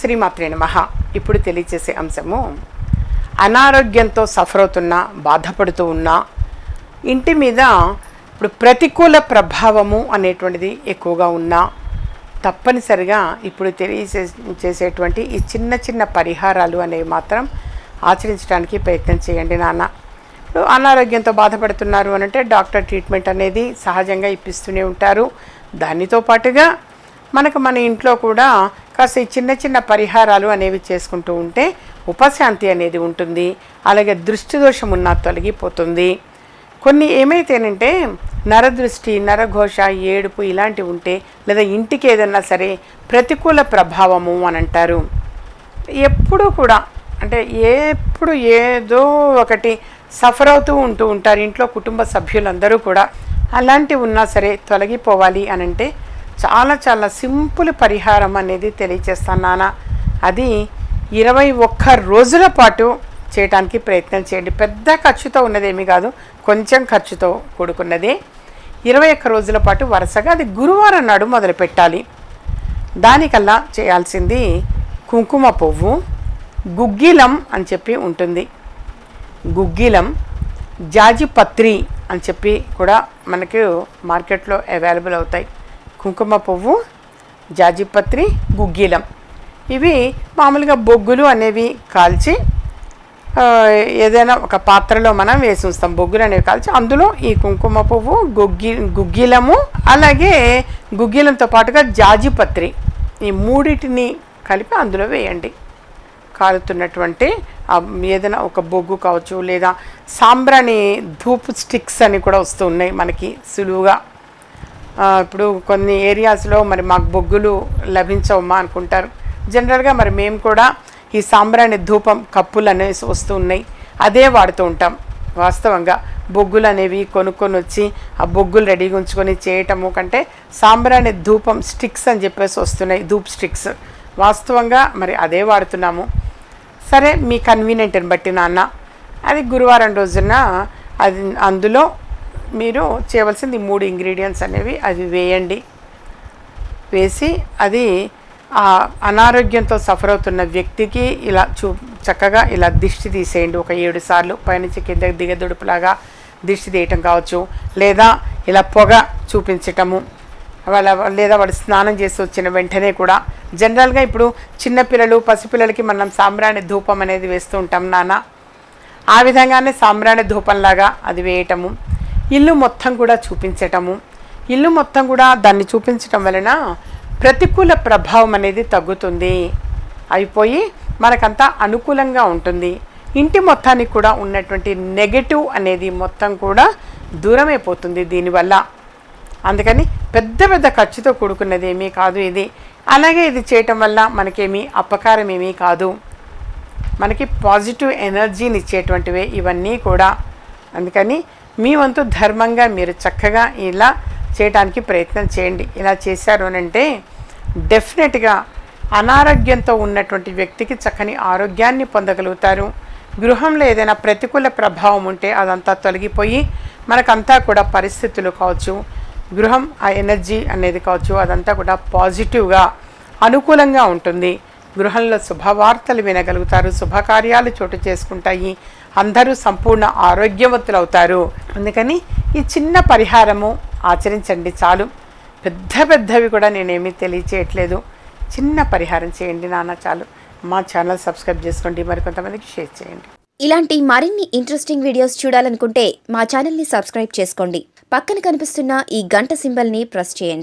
శ్రీమాత్రే నమ. ఇప్పుడు తెలియచేసే అంశము అనారోగ్యంతో సఫర్ అవుతున్నా బాధపడుతూ ఉన్నా ఇంటి మీద ఇప్పుడు ప్రతికూల ప్రభావము అనేటువంటిది ఎక్కువగా ఉన్నా తప్పనిసరిగా ఇప్పుడు తెలియచే చేసేటువంటి ఈ చిన్న చిన్న పరిహారాలు అనేవి మాత్రం ఆచరించడానికి ప్రయత్నం చేయండి నాన్న. ఇప్పుడు అనారోగ్యంతో బాధపడుతున్నారు అని అంటే డాక్టర్ ట్రీట్మెంట్ అనేది సహజంగా ఇప్పిస్తూనే ఉంటారు. దానితో పాటుగా మనకు మన ఇంట్లో కూడా కాస్త చిన్న చిన్న పరిహారాలు అనేవి చేసుకుంటూ ఉంటే ఉపశాంతి అనేది ఉంటుంది. అలాగే దృష్టి దోషం ఉన్న తొలగిపోతుంది. కొన్ని ఏమైతేనంటే నరదృష్టి నరఘోష ఏడుపు ఇలాంటివి ఉంటే లేదా ఇంటికి ఏదన్నా సరే ప్రతికూల ప్రభావము అని అంటారు. ఎప్పుడూ కూడా అంటే ఎప్పుడు ఏదో ఒకటి సఫర్ అవుతూ ఉంటూ ఉంటారు ఇంట్లో కుటుంబ సభ్యులందరూ కూడా. అలాంటివి ఉన్నా సరే తొలగిపోవాలి అనంటే చాలా చాలా సింపుల్ పరిహారం అనేది తెలియచేస్తాను నాన్న. అది ఇరవై ఒక్క రోజుల పాటు చేయడానికి ప్రయత్నం చేయండి. పెద్ద ఖర్చుతో ఉన్నదేమీ కాదు కొంచెం ఖర్చుతో కూడుకున్నది. ఇరవై ఒక్క రోజుల పాటు వరుసగా అది గురువారం నాడు మొదలు పెట్టాలి. దానికల్లా చేయాల్సింది కుంకుమ పువ్వు గుగ్గిలం అని చెప్పి ఉంటుంది. గుగ్గిలం జాజిపత్రి అని చెప్పి కూడా మనకు మార్కెట్లో అవైలబుల్ అవుతాయి. కుంకుమ పువ్వు జాజిపత్రి గుగ్గిలం. ఇవి మామూలుగా బొగ్గులు అనేవి కాల్చి ఏదైనా ఒక పాత్రలో మనం వేసి ఉంచుతాం బొగ్గులు అనేవి కాల్చి అందులో ఈ కుంకుమ పువ్వు గుగ్గి గుగ్గిలము అలాగే గుగ్గిలంతో పాటుగా జాజిపత్రి ఈ మూడిటిని కలిపి అందులో వేయండి. కాలుతున్నటువంటి ఏదైనా ఒక బొగ్గు కావచ్చు లేదా సాంబ్రాణి ధూప్ స్టిక్స్ అని కూడా వస్తూ ఉన్నాయి మనకి సులువుగా. ఇప్పుడు కొన్ని ఏరియాస్లో మరి మాకు బొగ్గులు లభించవమ్మా అనుకుంటారు. జనరల్గా మరి మేము కూడా ఈ సాంబ్రాణి ధూపం కప్పులు అనేసి వస్తూ ఉన్నాయి. అదే వాడుతూ ఉంటాం. వాస్తవంగా బొగ్గులు అనేవి కొనుక్కొని వచ్చి ఆ బొగ్గులు రెడీగా ఉంచుకొని చేయటము కంటే సాంబ్రాణి ధూపం స్టిక్స్ అని చెప్పేసి వస్తున్నాయి ధూప్ స్టిక్స్. వాస్తవంగా మరి అదే వాడుతున్నాము. సరే మీ కన్వీనియంట్ని బట్టి నాన్న. అది గురువారం రోజున అది అందులో మీరు చేయవలసింది మూడు ఇంగ్రీడియంట్స్ అనేవి. అవి వేయండి. వేసి అది ఆ అనారోగ్యంతో సఫర్ అవుతున్న వ్యక్తికి ఇలా చూ చక్కగా ఇలా దిష్టి తీసేయండి. ఒక ఏడు సార్లు పైనుంచి కిందకి దిగదుడుపులాగా దిష్టి తీయటం కావచ్చు. లేదా ఇలా పొగ చూపించటము. వాళ్ళ లేదా వాడు స్నానం చేసి వచ్చిన వెంటనే కూడా జనరల్గా ఇప్పుడు చిన్నపిల్లలు పసిపిల్లలకి మనం సాంబ్రాణి ధూపం అనేది వేస్తూ ఉంటాం నాన్న. ఆ విధంగానే సాంబ్రాణి ధూపంలాగా అది వేయటము. ఇల్లు మొత్తం కూడా చూపించటము. ఇల్లు మొత్తం కూడా దాన్ని చూపించటం వలన ప్రతికూల ప్రభావం అనేది తగ్గుతుంది. అయిపోయి మనకంతా అనుకూలంగా ఉంటుంది. ఇంటి మొత్తానికి కూడా ఉన్నటువంటి నెగటివ్ అనేది మొత్తం కూడా దూరమైపోతుంది దీనివల్ల. అందుకని పెద్ద పెద్ద ఖర్చుతో కూడుకున్నది ఏమీ కాదు ఇది. అలాగే ఇది చేయటం వల్ల మనకేమీ అపకారం ఏమీ కాదు. మనకి పాజిటివ్ ఎనర్జీని ఇచ్చేటువంటివే ఇవన్నీ కూడా. అందుకని మీ వంతు ధర్మంగా మీరు చక్కగా ఇలా చేయడానికి ప్రయత్నం చేయండి. ఇలా చేశారు అని అంటే డెఫినెట్గా అనారోగ్యంతో ఉన్నటువంటి వ్యక్తికి చక్కని ఆరోగ్యాన్ని పొందగలుగుతారు. గృహంలో ఏదైనా ప్రతికూల ప్రభావం ఉంటే అదంతా తొలగిపోయి మనకంతా కూడా పరిస్థితులు కావచ్చు గృహం ఆ ఎనర్జీ అనేది కావచ్చు అదంతా కూడా పాజిటివ్గా అనుకూలంగా ఉంటుంది. గృహంలో శుభవార్తలు వినగలుగుతారు శుభకార్యాలు చోటు చేసుకుంటాయి అందరూ సంపూర్ణ ఆరోగ్యవంతులు అవుతారు అందుకని ఈ చిన్న పరిహారము ఆచరించండి చాలు. పెద్ద పెద్దవి కూడా నేనేమీ తెలియచేయట్లేదు. చిన్న పరిహారం చేయండి నాన్న చాలు. మా ఛానల్ సబ్స్క్రైబ్ చేసుకోండి మరి కొంతమందికి షేర్ చేయండి. ఇలాంటి మరిన్ని ఇంట్రెస్టింగ్ వీడియోస్ చూడాలనుకుంటే మా ఛానల్ని సబ్స్క్రైబ్ చేసుకోండి. పక్కన కనిపిస్తున్న ఈ గంట సింబల్ని ప్రెస్ చేయండి.